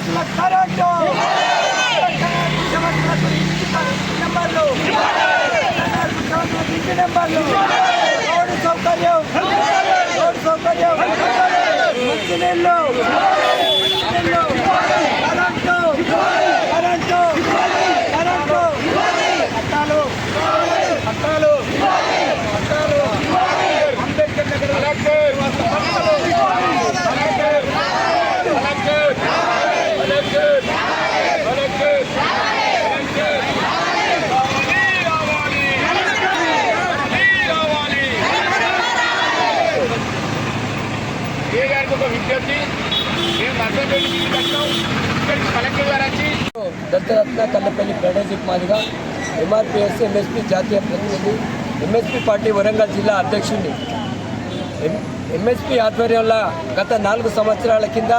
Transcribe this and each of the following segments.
Current గుర్చవాసులకు ఇంటి నెంబర్లు ఇంటి నెంబర్లు రోడ్డు సౌకర్యం రోడ్డు సౌకర్యం మంచినీళ్ళు మంచినీళ్ళు కరెంటు కరెంటు కరెంటు పట్టాలు పట్టాలు పట్టాలు అంబేద్కర్ నగర్ ఏ గారికి ఒక విజ్ఞప్తి? మేము నర్సంపేట ఇక్కడికి కలెక్టర్ గారు వచ్చి దత్తరత్న కల్లపల్లి ప్రణయజిత్ మాదిగా ఎంఆర్పిఎస్ ఎంఎస్పీ జాతీయ ప్రతినిధి ఎంఎస్పి పార్టీ వరంగల్ జిల్లా అధ్యక్షుడిని ఎం- ఆధ్వర్యంలో గత నాలుగు సంవత్సరాల కింద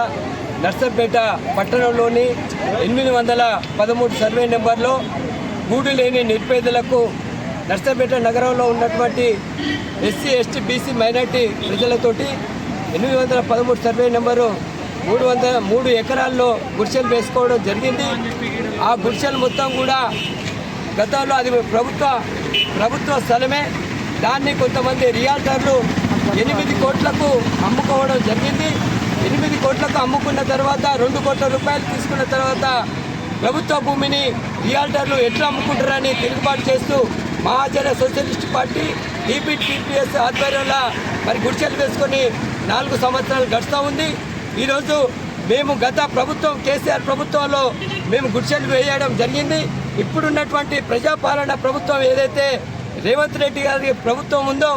నర్సంపేట పట్టణంలోని ఎనిమిది వందల పదమూడు సర్వే నెంబర్లో గూడు లేని నిర్పేదలకు నర్సంపేట నగరంలో ఉన్నటువంటి ఎస్సీ ఎస్టీ బీసీ మైనార్టీ ప్రజలతోటి ఎనిమిది వందల పదమూడు సర్వే నెంబరు మూడు వందల మూడు ఎకరాల్లో గుడిసెలు వేసుకోవడం జరిగింది. ఆ గుడిసెలు మొత్తం కూడా గతంలో అది ప్రభుత్వ ప్రభుత్వ స్థలమే. దాన్ని కొంతమంది రియాల్టర్లు ఎనిమిది కోట్లకు అమ్ముకోవడం జరిగింది. ఎనిమిది కోట్లకు అమ్ముకున్న తర్వాత రెండు కోట్ల రూపాయలు తీసుకున్న తర్వాత ప్రభుత్వ భూమిని రియాల్టర్లు ఎట్లా అమ్ముకుంటారని తిరుగుబాటు చేస్తూ మహాజన సోషలిస్ట్ పార్టీ టీపీటీపీఎస్ ఆధ్వర్యంలో మరి గుడిసెలు వేసుకొని నాలుగు సంవత్సరాలు గడుస్తూ ఉంది. ఈరోజు మేము గత ప్రభుత్వం కేసీఆర్ ప్రభుత్వంలో మేము గుడిసెలు వేయడం జరిగింది. ఇప్పుడున్నటువంటి ప్రజాపాలన ప్రభుత్వం ఏదైతే రేవంత్ రెడ్డి గారి ప్రభుత్వం ఉందో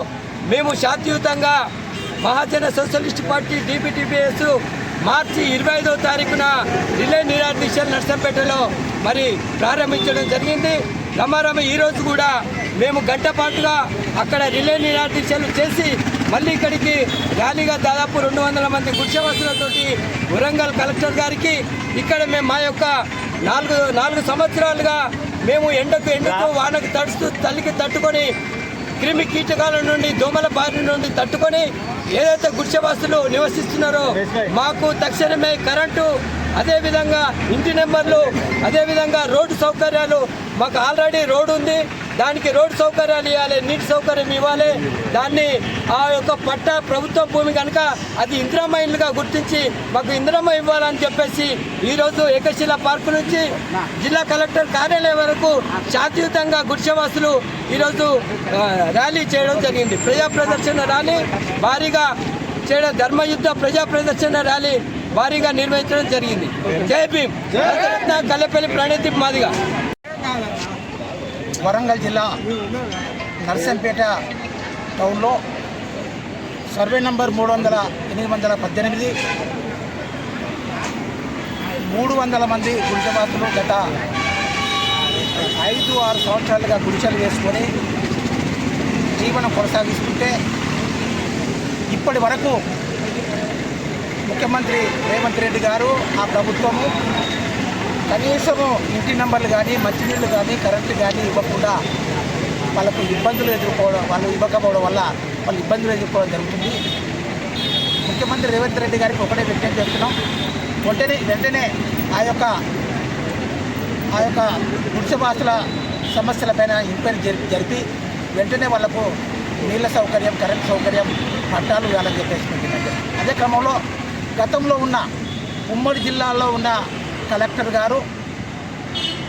మేము శాంతియుతంగా మహాజన సోషలిస్ట్ పార్టీ డీపీటీపీఎస్ మార్చి ఇరవై ఐదో తారీఖున రిలే నిరాదీక్షలు నర్సంపేటలో మరి ప్రారంభించడం జరిగింది. రమారమ ఈరోజు కూడా మేము గంట పాటుగా అక్కడ రిలే నిరాదీక్షలు చేసి మళ్ళీ ఇక్కడికి ర్యాలీగా దాదాపు రెండు వందల మంది గుడిసెవాసులతోటి వరంగల్ కలెక్టర్ గారికి ఇక్కడ మేము మా యొక్క నాలుగు నాలుగు సంవత్సరాలుగా మేము ఎండకు ఎండకు వానకు తడుస్తూ తల్లికి తట్టుకొని క్రిమి కీటకాల నుండి దోమల బారి నుండి తట్టుకొని ఏదైతే గుడిసెవాసులు నివసిస్తున్నారో మాకు తక్షణమే కరెంటు అదేవిధంగా ఇంటి నెంబర్లు అదేవిధంగా రోడ్డు సౌకర్యాలు మాకు ఆల్రెడీ రోడ్డు ఉంది. దానికి రోడ్డు సౌకర్యాలు ఇవ్వాలి నీటి సౌకర్యం ఇవ్వాలి. దాన్ని ఆ యొక్క పట్ట ప్రభుత్వ భూమి కనుక అది ఇందిరమ్మ ఇల్లుగా గుర్తించి మాకు ఇందిరమ్మ ఇవ్వాలని చెప్పేసి ఈరోజు ఏకశిల పార్కు నుంచి జిల్లా కలెక్టర్ కార్యాలయం వరకు శాంతియుతంగా గుడిసెవాసులు ఈరోజు ర్యాలీ చేయడం జరిగింది. ప్రజా ప్రదర్శన ర్యాలీ భారీగా చేయడం ధర్మయుద్ధ ప్రజా ప్రదర్శన ర్యాలీ భారీగా నిర్వహించడం జరిగింది. జై భీమ్. కల్లెపల్లి ప్రణీతి మాదిగా. వరంగల్ జిల్లా నర్సంపేట టౌన్లో సర్వే నంబర్ మూడు వందల ఎనిమిది వందల పద్దెనిమిది మూడు వందల మంది గుడిసెవాసులు గత ఐదు ఆరు సంవత్సరాలుగా గుడిసెలు వేసుకొని జీవనం కొనసాగిస్తుంటే ఇప్పటి వరకు ముఖ్యమంత్రి రేవంత్ రెడ్డి గారు ఆ ప్రభుత్వము కనీసము ఇంటి నెంబర్లు కానీ మంచినీళ్ళు కానీ కరెంటు కానీ ఇవ్వకుండా వాళ్ళకు ఇబ్బందులు ఎదుర్కోవడం వాళ్ళు ఇవ్వకపోవడం వల్ల వాళ్ళు ఇబ్బందులు ఎదుర్కోవడం జరుగుతుంది. ముఖ్యమంత్రి రేవంత్ రెడ్డి గారికి ఒకటే విజ్ఞప్తి చేస్తున్నాం. వెంటనే వెంటనే ఆ యొక్క ఆ యొక్క గుడిసెవాసుల సమస్యలపైన ఎంక్వైరీ జరిపి జరిపి వెంటనే వాళ్ళకు నీళ్ళ సౌకర్యం కరెంట్ సౌకర్యం పట్టాలు వేయాలని చెప్పేసి అదే క్రమంలో గతంలో ఉన్న ఉమ్మడి జిల్లాలో ఉన్న కలెక్టర్ గారు.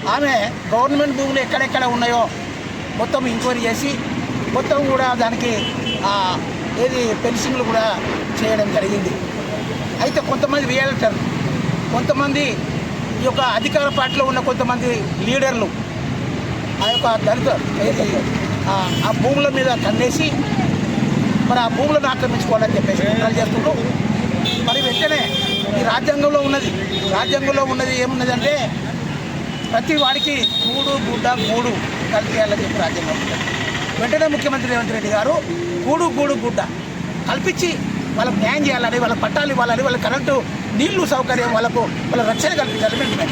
ఆమె గవర్నమెంట్ భూములు ఎక్కడెక్కడ ఉన్నాయో మొత్తం ఎంక్వైరీ చేసి మొత్తం కూడా దానికి ఏది పెన్షన్లు కూడా చేయడం జరిగింది. అయితే కొంతమంది రియల్టర్ కొంతమంది ఈ యొక్క అధికార పార్టీలో ఉన్న కొంతమంది లీడర్లు ఆ యొక్క దళిత ఆ- భూముల మీద కన్నేసి మరి ఆ భూములను ఆక్రమించుకోవాలని చెప్పేసి కుట్రలు చేస్తున్నారు మరి వెంటనే ఈ రాజ్యాంగంలో ఉన్నది. రాజ్యాంగంలో ఉన్నది ఏమున్నది అంటే ప్రతి వాడికి మూడు గుడ్డ మూడు కల్పించాలని చెప్పి రాజ్యాంగం వెంటనే ముఖ్యమంత్రి రేవంత్ రెడ్డి గారు గూడు గూడు గుడ్డ కల్పించి వాళ్ళకి న్యాయం చేయాలని వాళ్ళకి పట్టాలు ఇవ్వాలని వాళ్ళకి కరెంటు నీళ్ళు సౌకర్యం వాళ్ళకు వాళ్ళ రక్షణ కల్పించాలని వెంటనే